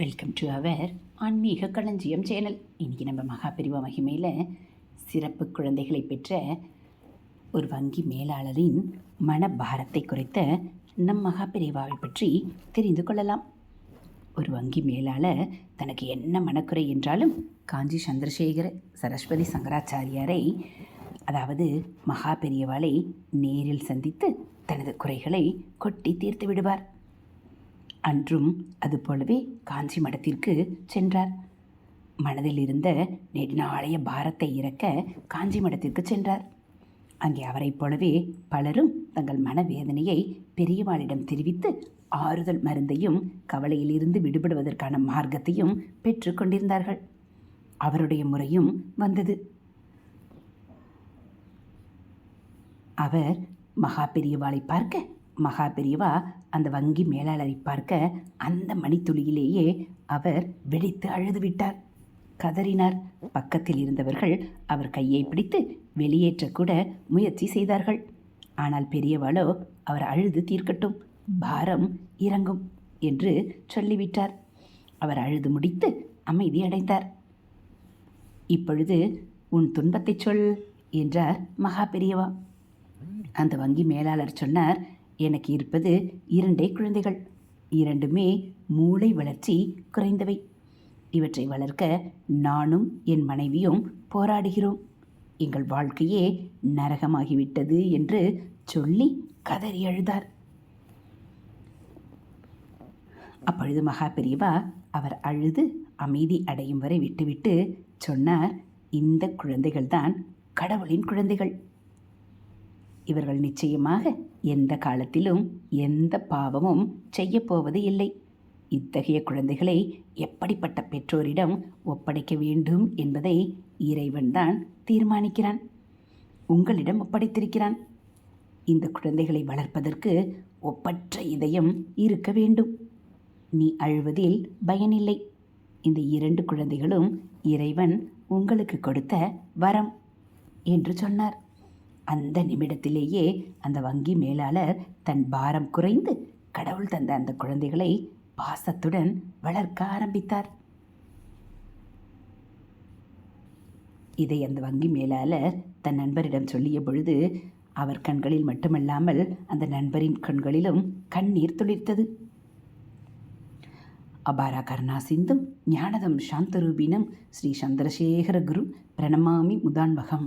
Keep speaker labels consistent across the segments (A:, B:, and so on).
A: Welcome to our ஆன்மீக களஞ்சியம் channel. இன்றைக்கி நம்ம மகாபிரிவா மகிமையில் சிறப்பு குழந்தைகளை பெற்ற ஒரு வங்கி மேலாளரின் மனபாரத்தை குறைத்த நம் மகாபிரிவாவை பற்றி தெரிந்து கொள்ளலாம். ஒரு வங்கி மேலாளர் தனக்கு என்ன மனக்குறை என்றாலும் காஞ்சி சந்திரசேகர சரஸ்வதி சங்கராச்சாரியாரை அதாவது மகா பெரியவாளை நேரில் சந்தித்து தனது குறைகளை கொட்டி தீர்த்து விடுவார். அன்றும் அதுபோலவே காஞ்சி மடத்திற்கு சென்றார். மனதில் இருந்த நெடுநாளைய பாரத்தை இறக்க காஞ்சி மடத்திற்கு சென்றார். அங்கே அவரைப் போலவே பலரும் தங்கள் மனவேதனையை பெரியவாளிடம் தெரிவித்து ஆறுதல் மருந்தையும் கவலையிலிருந்து விடுபடுவதற்கான மார்க்கத்தையும் பெற்று கொண்டிருந்தார்கள். அவருடைய முறையும் வந்தது. அவர் மகா பெரியவாளை பார்க்க மகா பெரியவா அந்த வங்கி மேலாளரை பார்க்க அந்த மணித்துளியிலேயே அவர் வெடித்து அழுது விட்டார் கதறினார். பக்கத்தில் இருந்தவர்கள் அவர் கையை பிடித்து வெளியேற்றக்கூட முயற்சி செய்தார்கள். ஆனால் பெரியவாளோ அவர் அழுது தீர்க்கட்டும். பாரம் இறங்கும் என்று சொல்லிவிட்டார். அவர் அழுது முடித்து அமைதி அடைந்தார். இப்பொழுது உன் துன்பத்தை சொல் என்றார் மகா பெரியவா. அந்த வங்கி மேலாளர் சொன்னார் எனக்கு இருப்பது இரண்டே குழந்தைகள். இரண்டுமே மூளை வளர்ச்சி குறைந்தவை. இவற்றை வளர்க்க நானும் என் மனைவியும் போராடுகிறோம். எங்கள் வாழ்க்கையே நரகமாகிவிட்டது என்று சொல்லி கதறி அழுதார். அப்பொழுது மகா பெரியவா அவர் அழுது அமைதி அடையும் வரை விட்டுவிட்டு சொன்னார் இந்த குழந்தைகள்தான் கடவுளின் குழந்தைகள். இவர்கள் நிச்சயமாக எந்த காலத்திலும் எந்த பாவமும் செய்யப்போவது இல்லை. இத்தகைய குழந்தைகளை எப்படிப்பட்ட பெற்றோரிடம் ஒப்படைக்க வேண்டும் என்பதை இறைவன்தான் தீர்மானிக்கிறான். உங்களிடம் ஒப்படைத்திருக்கிறான். இந்த குழந்தைகளை வளர்ப்பதற்கு ஒப்பற்ற இதயம் இருக்க வேண்டும். நீ அழுவதில் பயனில்லை. இந்த இரண்டு குழந்தைகளும் இறைவன் உங்களுக்கு கொடுத்த வரம் என்று சொன்னார். அந்த நிமிடத்திலேயே அந்த வங்கி மேலாளர் தன் பாரம் குறைந்து கடவுள் தந்த அந்த குழந்தைகளை பாசத்துடன் வளர்க்க ஆரம்பித்தார். இதை அந்த வங்கி மேலாளர் தன் நண்பரிடம் சொல்லிய பொழுது அவர் கண்களில் மட்டுமல்லாமல் அந்த நண்பரின் கண்களிலும் கண்ணீர் துளிர்த்தது. அபாரா கருணா சிந்தும் ஞானதம் சாந்தரூபினம் ஸ்ரீ சந்திரசேகர குரு பிரணமாமி முதான்பகம்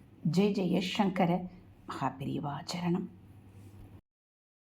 A: ஜெய் ஜெய சங்கர மகாபிரிவாச்சரணம்